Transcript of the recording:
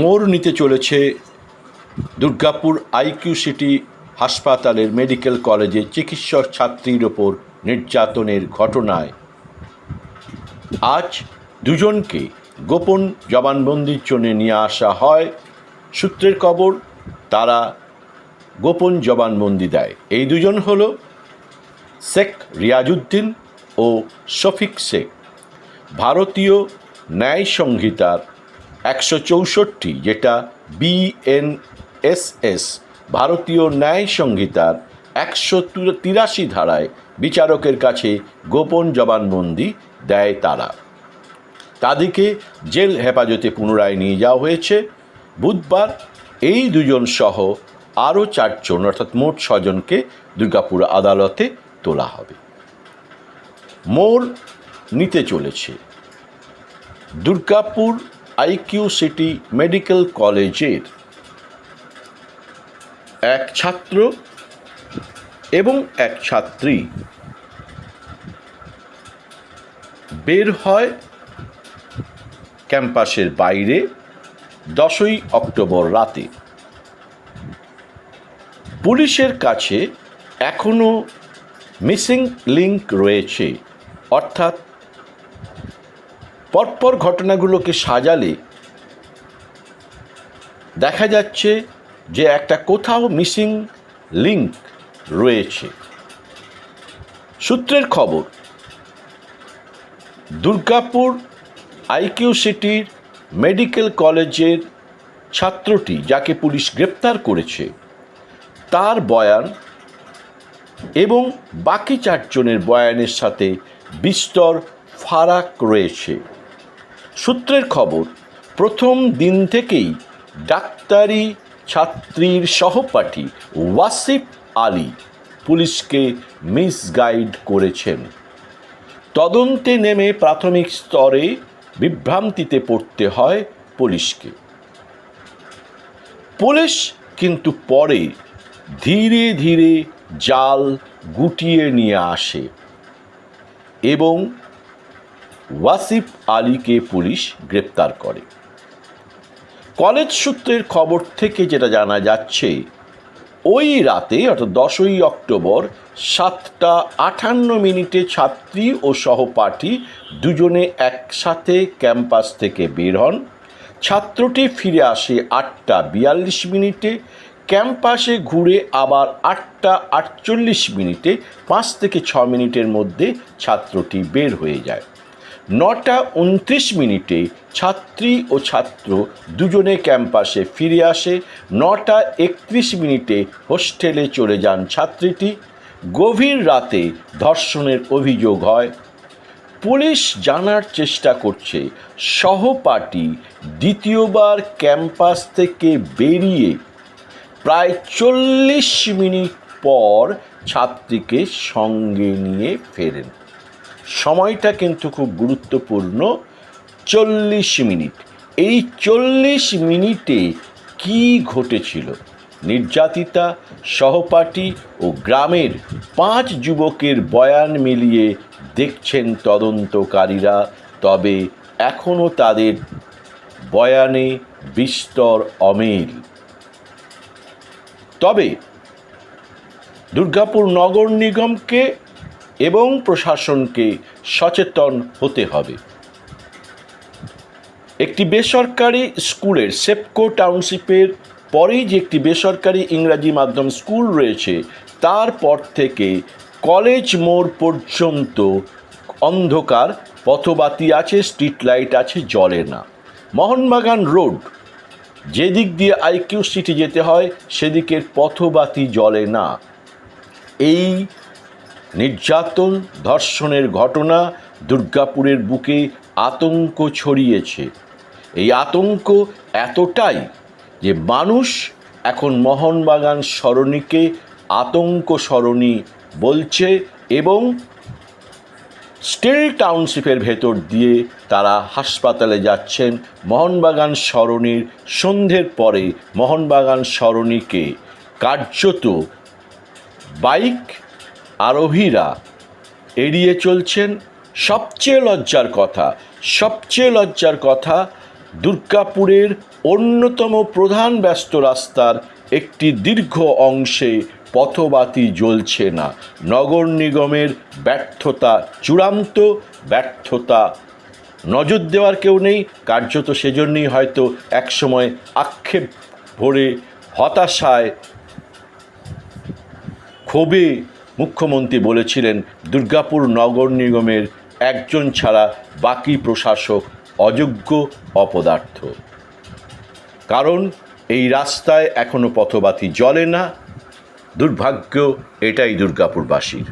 মোড় নিতে চলেছে দুর্গাপুর আইকিউ সিটি হাসপাতালের মেডিকেল কলেজে চিকিৎসক ছাত্রীর ওপর নির্যাতনের ঘটনায়। আজ দুজনকে গোপন জবানবন্দির জন্য নিয়ে আসা হয়। সূত্রের খবর, তারা গোপন জবানবন্দি দেয়। এই দুজন হল শেখ রিয়াজউদ্দিন ও শফিক শেখ। ভারতীয় ন্যায় সংহিতার একশো চৌষট্টি, যেটা বিএনএসএস ভারতীয় ন্যায় সংহিতার একশো তিরাশি ধারায় বিচারকের কাছে গোপন জবানবন্দি দেয় তারা। তাদেরকে জেল হেফাজতে পুনরায় নিয়ে যাওয়া হয়েছে। বুধবার এই দুজন সহ আরও চারজন, অর্থাৎ মোট ছজনকে দুর্গাপুর আদালতে তোলা হবে। মোড় নিতে চলেছে। দুর্গাপুর আইকিউ সিটি মেডিকেল কলেজের এক ছাত্র এবং এক ছাত্রী বের হয় ক্যাম্পাসের বাইরে দশই অক্টোবর রাতে। পুলিশের কাছে এখনও মিসিং লিঙ্ক রয়েছে, অর্থাৎ পরপর ঘটনাগুলোকে সাজালে দেখা যাচ্ছে যে একটা কোথাও মিসিং লিঙ্ক রয়েছে। সূত্রের খবর, দুর্গাপুর আইকিউ সিটির মেডিকেল কলেজের ছাত্রটি যাকে পুলিশ গ্রেপ্তার করেছে, তার বয়ান এবং বাকি চারজনের বয়ানের সাথে বিস্তর ফারাক রয়েছে। সূত্রের খবর, প্রথম দিন থেকেই ডাক্তারি ছাত্রীর সহপাঠী ওয়াসিফ আলী পুলিশকে মিসগাইড করেছেন। তদন্তে নেমে প্রাথমিক স্তরে বিভ্রান্তিতে পড়তে হয় পুলিশকে। পুলিশ কিন্তু পরে ধীরে ধীরে জাল গুটিয়ে নিয়ে আসে এবং ওয়াসিফ আলীকে পুলিশ গ্রেপ্তার করে। কলেজ সূত্রের খবর থেকে যেটা জানা যাচ্ছে, ওই রাতে, অর্থাৎ দশই অক্টোবর, সাতটা আটান্ন মিনিটে ছাত্রী ও সহপাঠী দুজনে একসাথে ক্যাম্পাস থেকে বের হন। ছাত্রটি ফিরে আসে আটটা বিয়াল্লিশ মিনিটে, ক্যাম্পাসে ঘুরে আবার আটটা আটচল্লিশ মিনিটে, পাঁচ থেকে ছ মিনিটের মধ্যে ছাত্রটি বের হয়ে যায়। নটা উনত্রিশ মিনিটে ছাত্রী ও ছাত্র দুজনে ক্যাম্পাসে ফিরে আসে। নটা একত্রিশ মিনিটে হোস্টেলে চলে যান ছাত্রীটি। গভীর রাতে ধর্ষণের অভিযোগ হয়। পুলিশ জানার চেষ্টা করছে, সহপাঠী দ্বিতীয়বার ক্যাম্পাস থেকে বেরিয়ে প্রায় চল্লিশ মিনিট পর ছাত্রীকে সঙ্গে নিয়ে ফেরেন। সময়টা কিন্তু খুব গুরুত্বপূর্ণ, চল্লিশ মিনিট। এই চল্লিশ মিনিটে কি ঘটেছিল? নির্যাতিতা, সহপাঠী ও গ্রামের পাঁচ যুবকের বয়ান মিলিয়ে দেখছেন তদন্তকারীরা, তবে এখনও তাদের বয়ানে বিস্তর অমিল। তবে দুর্গাপুর নগর নিগমকে এবং প্রশাসনকে সচেতন হতে হবে। একটি বেসরকারি স্কুলের সেপকো টাউনশিপের পরেই যে একটি বেসরকারি ইংরাজি মাধ্যম স্কুল রয়েছে তারপর থেকে কলেজ মোড় পর্যন্ত অন্ধকার, পথবাতি আছে, স্ট্রিট লাইট আছে, জলে না। মোহনবাগান রোড, যেদিক দিয়ে আইকিউ সিটি যেতে হয়, সেদিকের পথবাতি জলে না। এই নির্যাতন, ধর্ষণের ঘটনা দুর্গাপুরের বুকে আতঙ্ক ছড়িয়েছে। এই আতঙ্ক এতটাই যে মানুষ এখন মোহনবাগান সরণিকে আতঙ্ক সরণি বলছে এবং স্টিল টাউনশিপের ভেতর দিয়ে তারা হাসপাতালে যাচ্ছেন মোহনবাগান সরণির সন্ধ্যের পরে। মোহনবাগান সরণিকে কার্যত বাইক আরোহীরা এড়িয়ে চলছেন সবচেয়ে লজ্জার কথা। সবচেয়ে লজ্জার কথা, দুর্গাপুরের অন্যতম প্রধান ব্যস্ত রাস্তার একটি দীর্ঘ অংশে পথবাতি জ্বলছে না। নগর নিগমের ব্যর্থতা চূড়ান্ত, ব্যর্থতা নজর দেওয়ার কেউ নেই। কার্যত সেজন্যই হয়তো একসময় আক্ষেপ ভরে হতাশায় ক্ষোভে মুখ্যমন্ত্রী বলেছিলেন, দুর্গাপুর নগর নিগমের একজন ছাড়া বাকি প্রশাসক অযোগ্য অপদার্থ। কারণ, এই রাস্তায় এখনও পথবাতি জ্বলে না। দুর্ভাগ্য, এটাই দুর্গাপুরবাসীর।